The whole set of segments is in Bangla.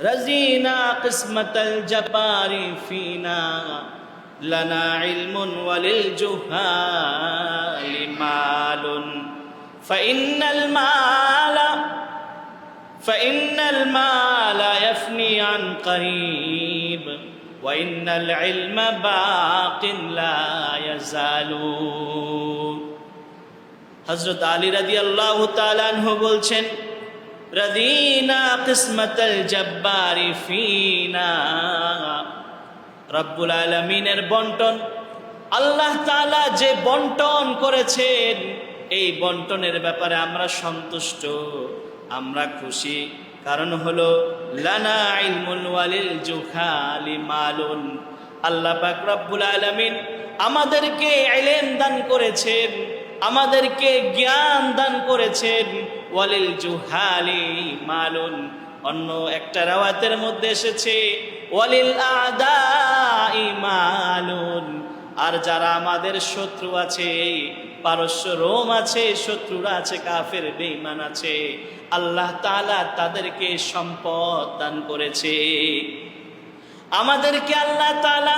رزينا قسمة الجبار فينا لنا علم وللجهال مال فإن المال فإن المال يفني عن قريب وإن العلم باق لا يزال হজরত আলী রাদি আল্লাহ তালানহ বলছেন রদিনা কিসমতল জব্বারি ফিনা রব্বুল আলমিনের বন্টন। আল্লাহ তাআলা যে বন্টন করেছেন, এই বন্টনের ব্যাপারে আমরা সন্তুষ্ট, আমরা খুশি। কারণ হলো, লানা ইলমুল ওয়ালিল জুখালি মালুন। আল্লাহ পাক রব্বুল আলামিন আমাদেরকে ইলম দান করেছেন, আমাদেরকে জ্ঞান দান করেছেন ওয়ালিল জুহালি মালুন। অন্য একটা রাওয়াতের মধ্যে এসেছে, ওয়ালিল আদাই মালুন। আর যারা আমাদের শত্রু আছে, পারস্য রোম আছে, শত্রুরা আছে, কাফের বেঈমান আছে, আল্লাহ তাআলা তাদেরকে সম্পদ দান করেছে। আমাদেরকে আল্লাহ তাআলা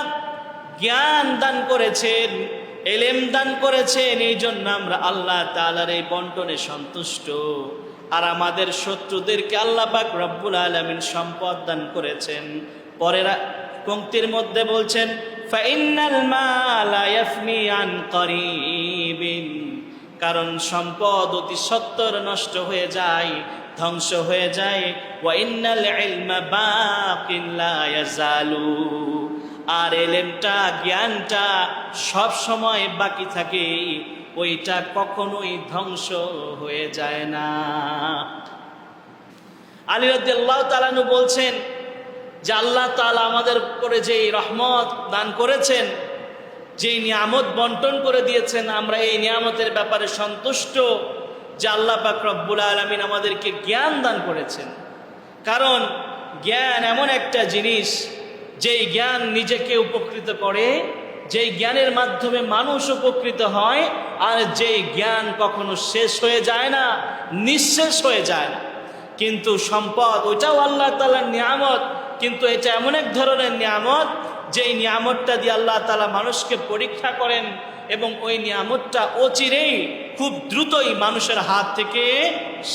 জ্ঞান দান করেছেন। এলেম দান করেছেন, এই জন্য আমরা আল্লাহ তালার এই বন্টনে সন্তুষ্ট। আর আমাদের শত্রুদেরকে আল্লাহ পাক রব্বুল আলামিন সম্পদ দান করেছেন। পরের পঙ্ক্তির মধ্যে বলছেন কারণ সম্পদ অতি সত্তর নষ্ট হয়ে যায়, ধ্বংস হয়ে যায়। ওয়াইনাল ইলমা বাকিন লা ইয়াজালু। আর এলেমটা, জ্ঞানটা সব সময় বাকি থাকে, ওইটা কখনোই ধ্বংস হয়ে যায় না। আলী রাদিয়াল্লাহু তাআলানু বলছেন যে আল্লাহ তাআলা আমাদের করে যে রহমত দান করেছেন যে নিয়ামত বন্টন করে দিয়েছেন, আমরা এই নিয়ামতের ব্যাপারে সন্তুষ্ট যে আল্লাহ পাক রব্বুল আলমিন আমাদেরকে জ্ঞান দান করেছেন। কারণ জ্ঞান এমন একটা জিনিস যেই জ্ঞান নিজেকে উপকৃত করে, যেই জ্ঞানের মাধ্যমে মানুষ উপকৃত হয়, আর যেই জ্ঞান কখনো শেষ হয়ে যায় না, নিঃশেষ হয়ে যায় না। কিন্তু সম্পদ, ওইটাও আল্লাহ তালার নিয়ামত, কিন্তু এটা এমন এক ধরনের নিয়ামত, যেই নিয়ামতটা দিয়ে আল্লাহ তালা মানুষকে পরীক্ষা করেন এবং ওই নিয়ামতটা অচিরেই খুব দ্রুতই মানুষের হাত থেকে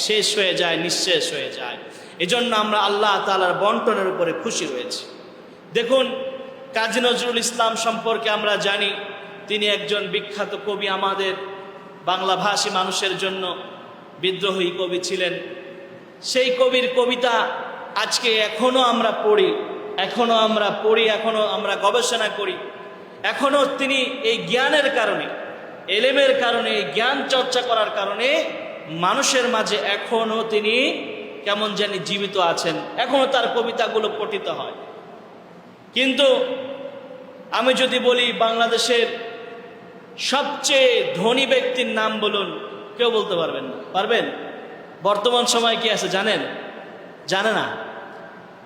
শেষ হয়ে যায়, নিঃশেষ হয়ে যায়। এজন্য আমরা আল্লাহ তালার বন্টনের উপরে খুশি রয়েছি। দেখুন, কাজী নজরুল ইসলাম সম্পর্কে আমরা জানি, তিনি একজন বিখ্যাত কবি আমাদের বাংলাভাষী মানুষের জন্য বিদ্রোহী কবি ছিলেন। সেই কবির কবিতা আজকে এখনও আমরা পড়ি, এখনও আমরা পড়ি, এখনও আমরা গবেষণা করি। এখনও তিনি এই জ্ঞানের কারণে, এলেমের কারণে এই জ্ঞান চর্চা করার কারণে মানুষের মাঝে এখনও তিনি কেমন জানি জীবিত আছেন। এখনও তার কবিতাগুলো পঠিত হয়। কিন্তু আমি যদি বলি বাংলাদেশের সবচেয়ে ধনী ব্যক্তির নাম বলুন, কেউ বলতে পারবেন না। পারবেন? বর্তমান সময় কি আছে জানেন? জানে না।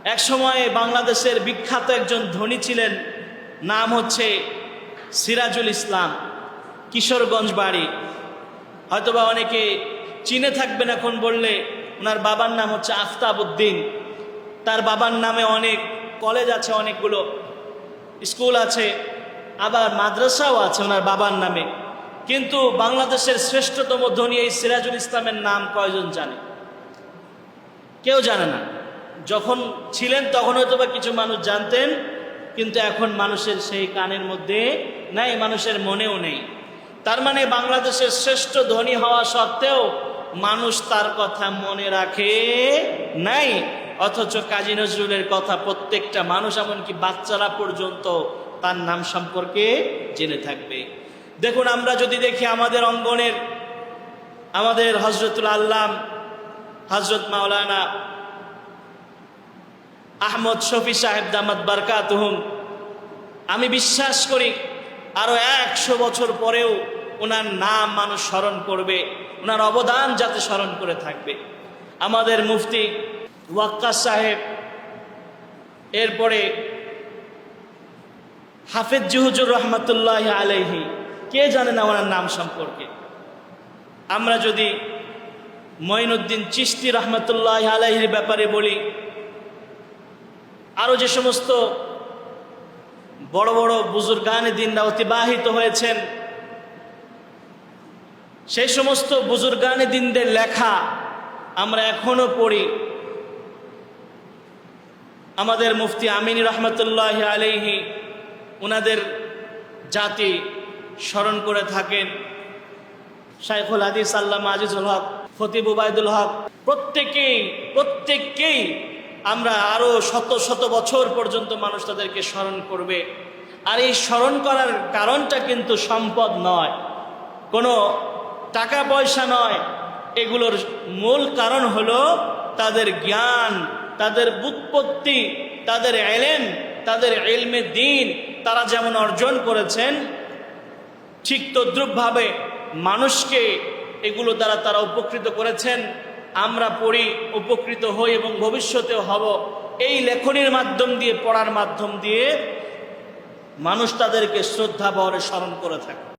এক সময়ে বাংলাদেশের বিখ্যাত একজন ধনী ছিলেন, নাম হচ্ছে সিরাজুল ইসলাম, কিশোরগঞ্জ বাড়ি। হয়তোবা অনেকে চিনে থাকবেন এখন বললে, ওনার বাবার নাম হচ্ছে আফতাব উদ্দিন তার বাবার নামে অনেক কলেজ আছে অনেকগুলো স্কুল আছে, আবার মাদ্রাসাও আছে ওনার বাবার নামে। কিন্তু বাংলাদেশের শ্রেষ্ঠতম ধনী এই সিরাজুল ইসলামের নাম কয়জন জানে? কেউ জানে না। যখন ছিলেন তখন হয়তো বা কিছু মানুষ জানতেন, কিন্তু এখন মানুষের সেই কানের মধ্যে নাই, মানুষের মনেও নেই। তার মানে বাংলাদেশের শ্রেষ্ঠ ধনী হওয়া সত্ত্বেও মানুষ তার কথা মনে রাখে নাই। অথচ কাজী নজরুলের কথা প্রত্যেকটা মানুষ, এমনকি বাচ্চারা পর্যন্ত তার নাম সম্পর্কে জেনে থাকবে। দেখুন, আমরা যদি দেখি আমাদের অঙ্গনের, আমাদের হজরতুল আল্লাম, হজরত মাওলানা আহমদ শফি সাহেব দামাদ বারকাতহুম, আমি বিশ্বাস করি আরও একশো বছর পরেও ওনার নাম মানুষ স্মরণ করবে ওনার অবদান যাতে স্মরণ করে থাকবে। আমাদের মুফতি ওয়াক্কাস সাহেব, এরপরে হাফেজ জুহুজুর রহমতুল্লাহ আলহি কে জানে না ওনার নাম সম্পর্কে? আমরা যদি মঈনুদ্দিন চিস্তি রহমতুল্লাহ আলহির ব্যাপারে বলি আরও যে সমস্ত বড় বড় বুজুর্গানে দিনরা অতিবাহিত হয়েছেন, সেই সমস্ত বুজুর্গানে দিনদের লেখা আমরা এখনও পড়ি। আমাদের মুফতি আমিনী রহমতুল্লাহ আলহি ওনাদের জাতি স্মরণ করে থাকেন। শাইখুল হাদিস আল্লাহ আজিজুল হক ফতিব উবায়দুল হক, প্রত্যেকেই, প্রত্যেককেই আমরা আরও শত শত বছর পর্যন্ত মানুষ তাদেরকে স্মরণ করবে। আর এই স্মরণ করার কারণটা কিন্তু সম্পদ নয়। কোনো টাকা পয়সা নয়। এগুলোর মূল কারণ হলো তাদের জ্ঞান, তাদের বুৎপত্তি, তাদের এলেম, তাদের এলমে দিন, তারা যেমন অর্জন করেছেন, ঠিক তদ্রুপভাবে মানুষকে এগুলো দ্বারা তারা উপকৃত করেছেন। আমরা পড়ি, উপকৃত হই এবং ভবিষ্যতেও হব। এই লেখনির মাধ্যম দিয়ে, পড়ার মাধ্যম দিয়ে মানুষ তাদেরকে শ্রদ্ধা বহরে স্মরণ করে থাকে।